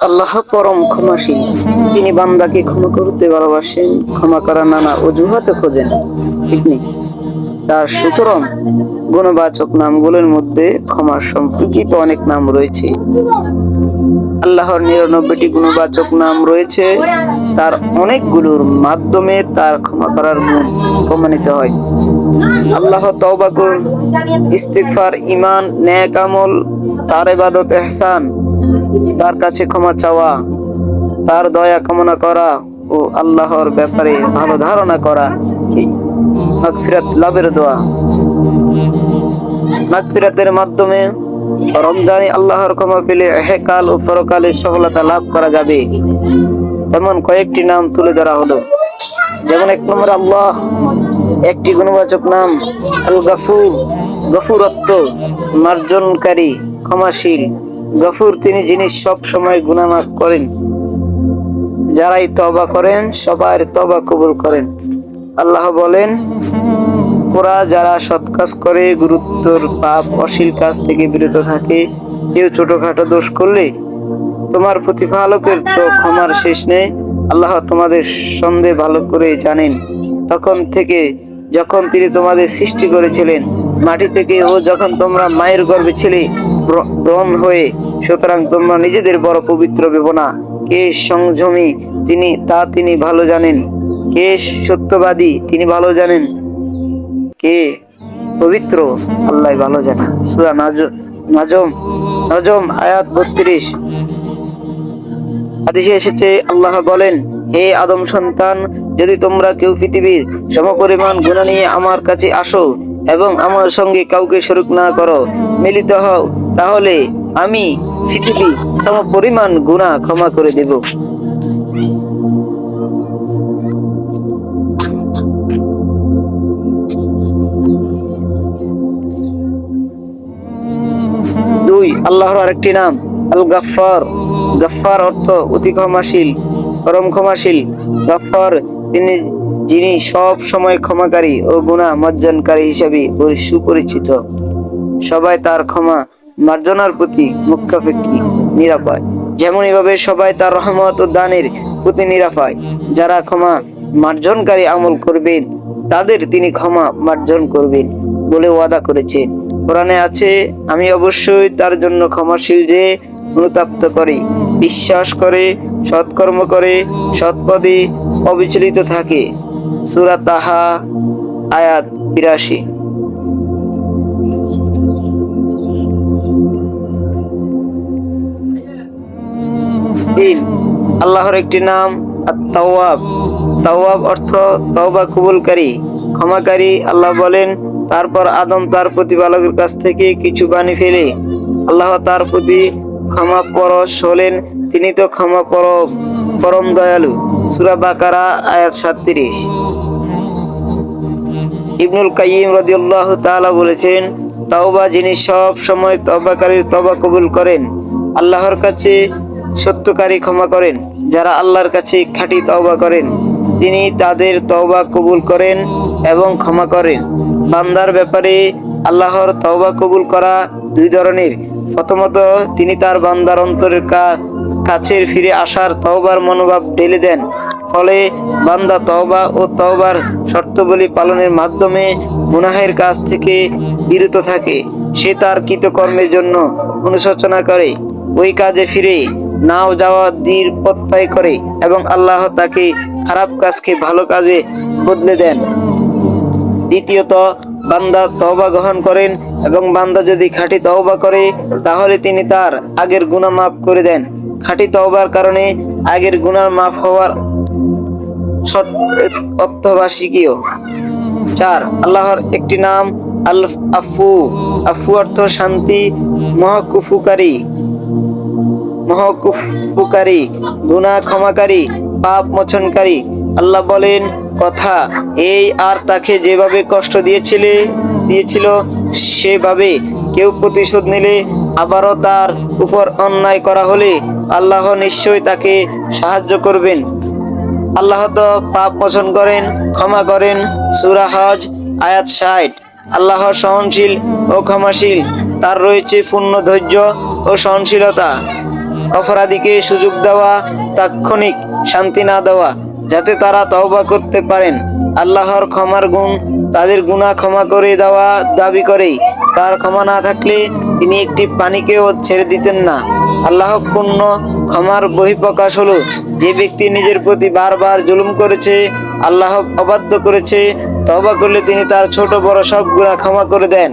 আল্লাহ পরম ক্ষমাশীল তিনি বান্দাকে ক্ষমা করতে ভালোবাসেন, ক্ষমা করার নানা অজুহাতে খোঁজেন। ঠিক নেই? তার সুতরাং গুণবাচক নামগুলোর মধ্যে ক্ষমার সম্পর্কিত অনেক নাম রয়েছে। আল্লাহর নিরানব্বইটি গুণবাচক নাম রয়েছে। তার অনেকগুলোর মাধ্যমে তার ক্ষমা করার গুণ প্রমাণিত হয়। আল্লাহ তওবা করুন, ইস্তিগফার ইমান ন্যাক আমল, তার ইবাদত, এহসান। তার কাছে ক্ষমা চাওয়া, তার দয়া কামনা করা ও আল্লাহর ব্যাপারে ভালো ধারণা করা মাগফিরাত লাভের দোয়া। মাগফিরাতের মাধ্যমে রমজানে আল্লাহর ক্ষমা পেলে হেকাল ও পরকালের সফলতা লাভ করা যাবে। তেমন কয়েকটি নাম তুলে ধরা হলো। যেমন এক নম্বর আল্লাহ, একটি গুণবাচক নাম আল গাফুর গফুরত্ব মার্জনকারী, ক্ষমাশীল। গফুর, তিনি যিনি সব সময় গুণামাফ করেন, যারাই তবা করেন, সবার তবা কবুল করেন। আল্লাহ বলেন, ওরা যারা সৎ কাজ করে, গুরুত্বর পাপ, অশ্লীল কাজ থেকে বিরত থাকে, কেউ ছোটখাটো দোষ করলে তোমার প্রতিপালকের তো ক্ষমার শেষ নেই। আল্লাহ তোমাদের সন্দেহ ভালো করে জানেন। তখন থেকে, যখন তিনি তোমাদের সৃষ্টি করেছিলেন মাটি থেকে ও যখন তোমরা মায়ের গর্ভে ছিলে, ব্র- ব্রণ হয়ে, সুতরাং তোমরা নিজেদের বড় পবিত্র ভেবো কে সংযমী, তিনি, তা তিনি ভালো জানেন। কে সত্যবাদী, তিনি ভালো জানেন। কে পবিত্র, আল্লাহ ভালো জানে সুরা নাজম নাজম, আয়াত বত্রিশ। হাদিসে এসেছে, আল্লাহ বলেন হে আদম সন্তান, যদি তোমরা কেউ পৃথিবীর সমপরিমাণ গুণা নিয়ে আমার কাছে আসো এবং আমার সঙ্গে কাউকে শরীক না করো, মিলিত হও, তাহলে আমি পৃথিবী সমপরিমাণ গুণা ক্ষমা করে দেব। দুই, আল্লাহর আরেকটি নাম আল গাফফার গাফফার অর্থ অতি ক্ষমাশীল। পরম ক্ষমাশীল গাফফার তিনি, যিনি সব সময় ক্ষমাকারী ও গুণা মজ্জনকারী হিসেবে সুপরিচিত। সবাই তার ক্ষমা, মার্জনার প্রতি মুখাপেক্ষী, নিরাপয়। যেমন এভাবে সবাই তার রহমত ও দানের প্রতি নিরাপয়। যারা ক্ষমা, মার্জনকারী আমল করবেন, তাদের তিনি ক্ষমা, মার্জন করবেন বলে ওয়াদা করেছেন। কোরআনে আছে, আমি অবশ্যই তার জন্য ক্ষমাশীল যে অনুতাপ্ত করে, বিশ্বাস করে সৎকর্ম করে সৎপদে অবিচলিত থাকে। সুরা তাহা, আয়াত বিরাশি। আল্লাহর একটি নাম তাওয়াব অর্থ তওবা কবুলকারী, ক্ষমাকারী। আল্লাহ বলেন, তারপর আদম তার প্রতিপালকের কাছ থেকে কিছু বাণী ফেলে, আল্লাহ তার প্রতি ক্ষমা পরশ হলেন তিনি তো ক্ষমা পর, পরম দয়ালু। সুরা বাকারা, আয়াত সাতত্রিশ। ইবনুল কাইয়িম রাদিয়াল্লাহু তাআলা বলেছেন, তাওবা যিনি সব সময় তওবাকারীর তওবা কবুল করেন, আল্লাহর কাছে সত্যকারী ক্ষমা করেন, যারা আল্লাহর কাছে খাঁটি তওবা করেন, তিনি তাদের তওবা কবুল করেন এবং ক্ষমা করেন। বান্দার ব্যাপারে আল্লাহর তওবা কবুল করা দুই ধরনের। প্রথমত, তিনি তার বান্দার অন্তরের কাছের ফিরে আসার তওবার মনোভাব ঢেলে দেন। ফলে বান্দা তওবা ও তওবার শর্তাবলী পালনের মাধ্যমে গুনাহের কাছ থেকে বিরত থাকে। সে তার কৃতকর্মের জন্য অনুশোচনা করে। ওই কাজে ফিরে নাও যাওয়া দীর প্রত্যয় করে এবং আল্লাহ তাকে খারাপ কাজকে ভালো কাজে বদলে দেন। দ্বিতীয়ত বান্দা তওবা গ্রহণ করেন এবং বান্দা যদি খাঁটি তওবা করে, তাহলে তিনি তার আগের গুনাহ মাফ করে দেন। খাঁটি তওবার কারণে আগের গুনাহ মাফ হওয়ার অর্থবার্ষিকীয় চার, আল্লাহর একটি নাম, আল আফু। আফু অর্থ শান্তি, মহকুফুকারী। মহকুফুকারী, গুনাহ ক্ষমাকারী, পাপ মোচনকারী। আল্লাহ বলেন, কথা এই আর তাকে যেভাবে কষ্ট দিয়েছিলে, দিয়েছিল, সেভাবে কেউ প্রতিশোধ নিলে আবারও তার উপর অন্যায় করা হলে আল্লাহ নিশ্চয়ই তাকে সাহায্য করবেন। আল্লাহ তো পাপ মোচন করেন, ক্ষমা করেন, সুরা হজ, আয়াত ষাট। আল্লাহ সহনশীল ও ক্ষমাশীল, তার রয়েছে পূর্ণ ধৈর্য ও সহনশীলতা। অপরাধীকে সুযোগ দেওয়া, তাৎক্ষণিক শান্তি না দেওয়া যাতে তারা তওবা করতে পারেন। আল্লাহর ক্ষমার গুণ তাদের গুনাহ ক্ষমা করে দেওয়া দাবি করে। তার ক্ষমা না থাকলে তিনি একটি পানিকেও ছেড়ে দিতেন না। আল্লাহ পূর্ণ ক্ষমার বহিঃপ্রকাশ হলো। যে ব্যক্তি নিজের প্রতি বারবার জুলুম করেছে, আল্লাহ অবাধ্য করেছে তবা করলে তিনি তার ছোট বড় সব গুনাহ ক্ষমা করে দেন।